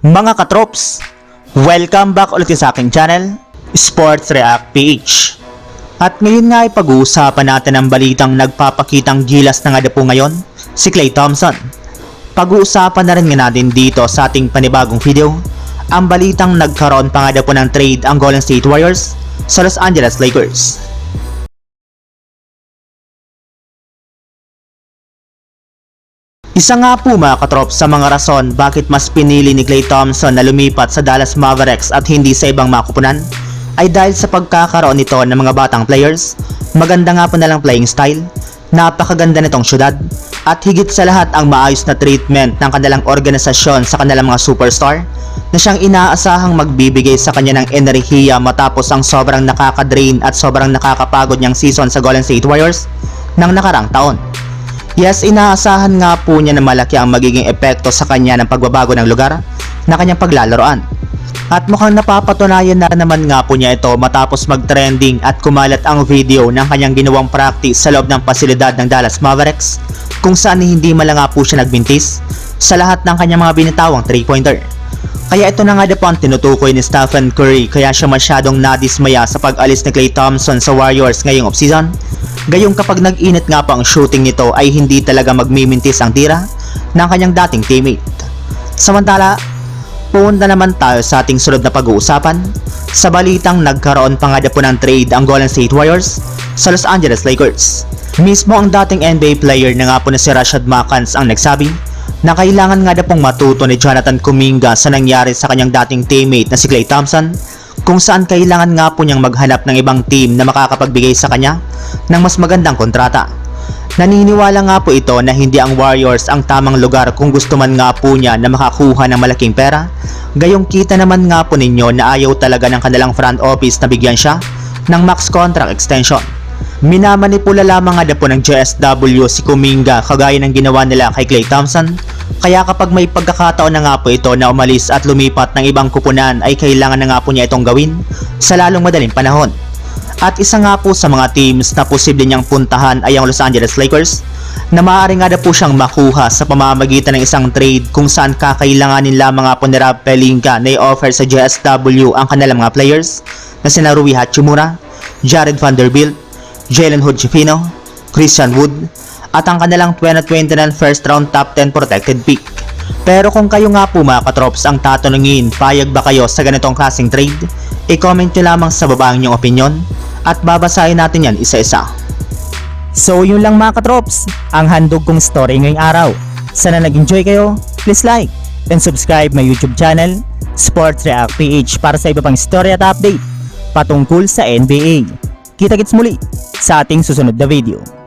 Mga katrops, welcome back ulit sa aking channel, Sports React PH. At ngayon nga ay pag-uusapan natin ang balitang nagpapakitang gilas na nga po ngayon, si Klay Thompson. Pag-uusapan na rin nga natin dito sa ating panibagong video, ang balitang nagkaroon pa nga po ng trade ang Golden State Warriors sa Los Angeles Lakers. Isa nga po mga katrop sa mga rason bakit mas pinili ni Klay Thompson na lumipat sa Dallas Mavericks at hindi sa ibang makupunan ay dahil sa pagkakaroon nito ng mga batang players, maganda nga po nalang playing style, napakaganda nitong syudad, at higit sa lahat ang maayos na treatment ng kanilang organisasyon sa kanilang mga superstar na siyang inaasahang magbibigay sa kanya ng enerhiya matapos ang sobrang nakaka-drain at sobrang nakakapagod niyang season sa Golden State Warriors ng nakarang taon. Yes, inaasahan nga po niya na malaki ang magiging epekto sa kanya ng pagbabago ng lugar na kanyang paglalaroan. At mukhang napapatunayan na naman nga po niya ito matapos mag-trending at kumalat ang video ng kanyang ginawang practice sa loob ng pasilidad ng Dallas Mavericks kung saan hindi nga po siya nagbintis sa lahat ng kanyang mga binitawang 3-pointer. Kaya ito na nga po ang tinutukoy ni Stephen Curry kaya siya masyadong nadismaya sa pag-alis ni Klay Thompson sa Warriors ngayong offseason. Gayong kapag nag-init nga po ang shooting nito ay hindi talaga magmimintis ang tira ng kanyang dating teammate. Samantala, punta naman tayo sa ating sunod na pag-uusapan sa balitang nagkaroon pa nga po ng trade ang Golden State Warriors sa Los Angeles Lakers. Mismo ang dating NBA player na nga po na si Rashad Makans ang nagsabi na kailangan nga na pong matuto ni Jonathan Kuminga sa nangyari sa kanyang dating teammate na si Klay Thompson kung saan kailangan nga po niyang maghanap ng ibang team na makakapagbigay sa kanya ng mas magandang kontrata. Naniniwala nga po ito na hindi ang Warriors ang tamang lugar kung gusto man nga po niya na makakuha ng malaking pera. Gayong kita naman nga po ninyo na ayaw talaga ng kanilang front office na bigyan siya ng max contract extension. Minamanipula lamang nga po ng JSW si Kuminga kagaya ng ginawa nila kay Klay Thompson kaya kapag may pagkakataon na nga po ito na umalis at lumipat ng ibang kupunan ay kailangan na nga po niya itong gawin sa lalong madaling panahon. At isa nga po sa mga teams na posible niyang puntahan ay ang Los Angeles Lakers na maaari nga na po siyang makuha sa pamamagitan ng isang trade kung saan kakailanganin lamang nga po ni Rob Pelinka na i-offer sa JSW ang kanilang mga players na sina Rui Hachimura, Jared Vanderbilt, Jalen Hood-Schifino, Christian Wood, at ang kanilang 2029 first round top 10 protected pick. Pero kung kayo nga po mga katrops ang tatanungin, payag ba kayo sa ganitong klaseng trade? I-comment nyo lamang sa baba ang inyong opinion at babasahin natin yan isa-isa. So yun lang mga katrops, ang handog kong story ngayong araw. Sana nag-enjoy kayo, please like and subscribe my YouTube channel, Sports React PH para sa iba pang story at update patungkol sa NBA. Kita-kits muli sa ating susunod na video.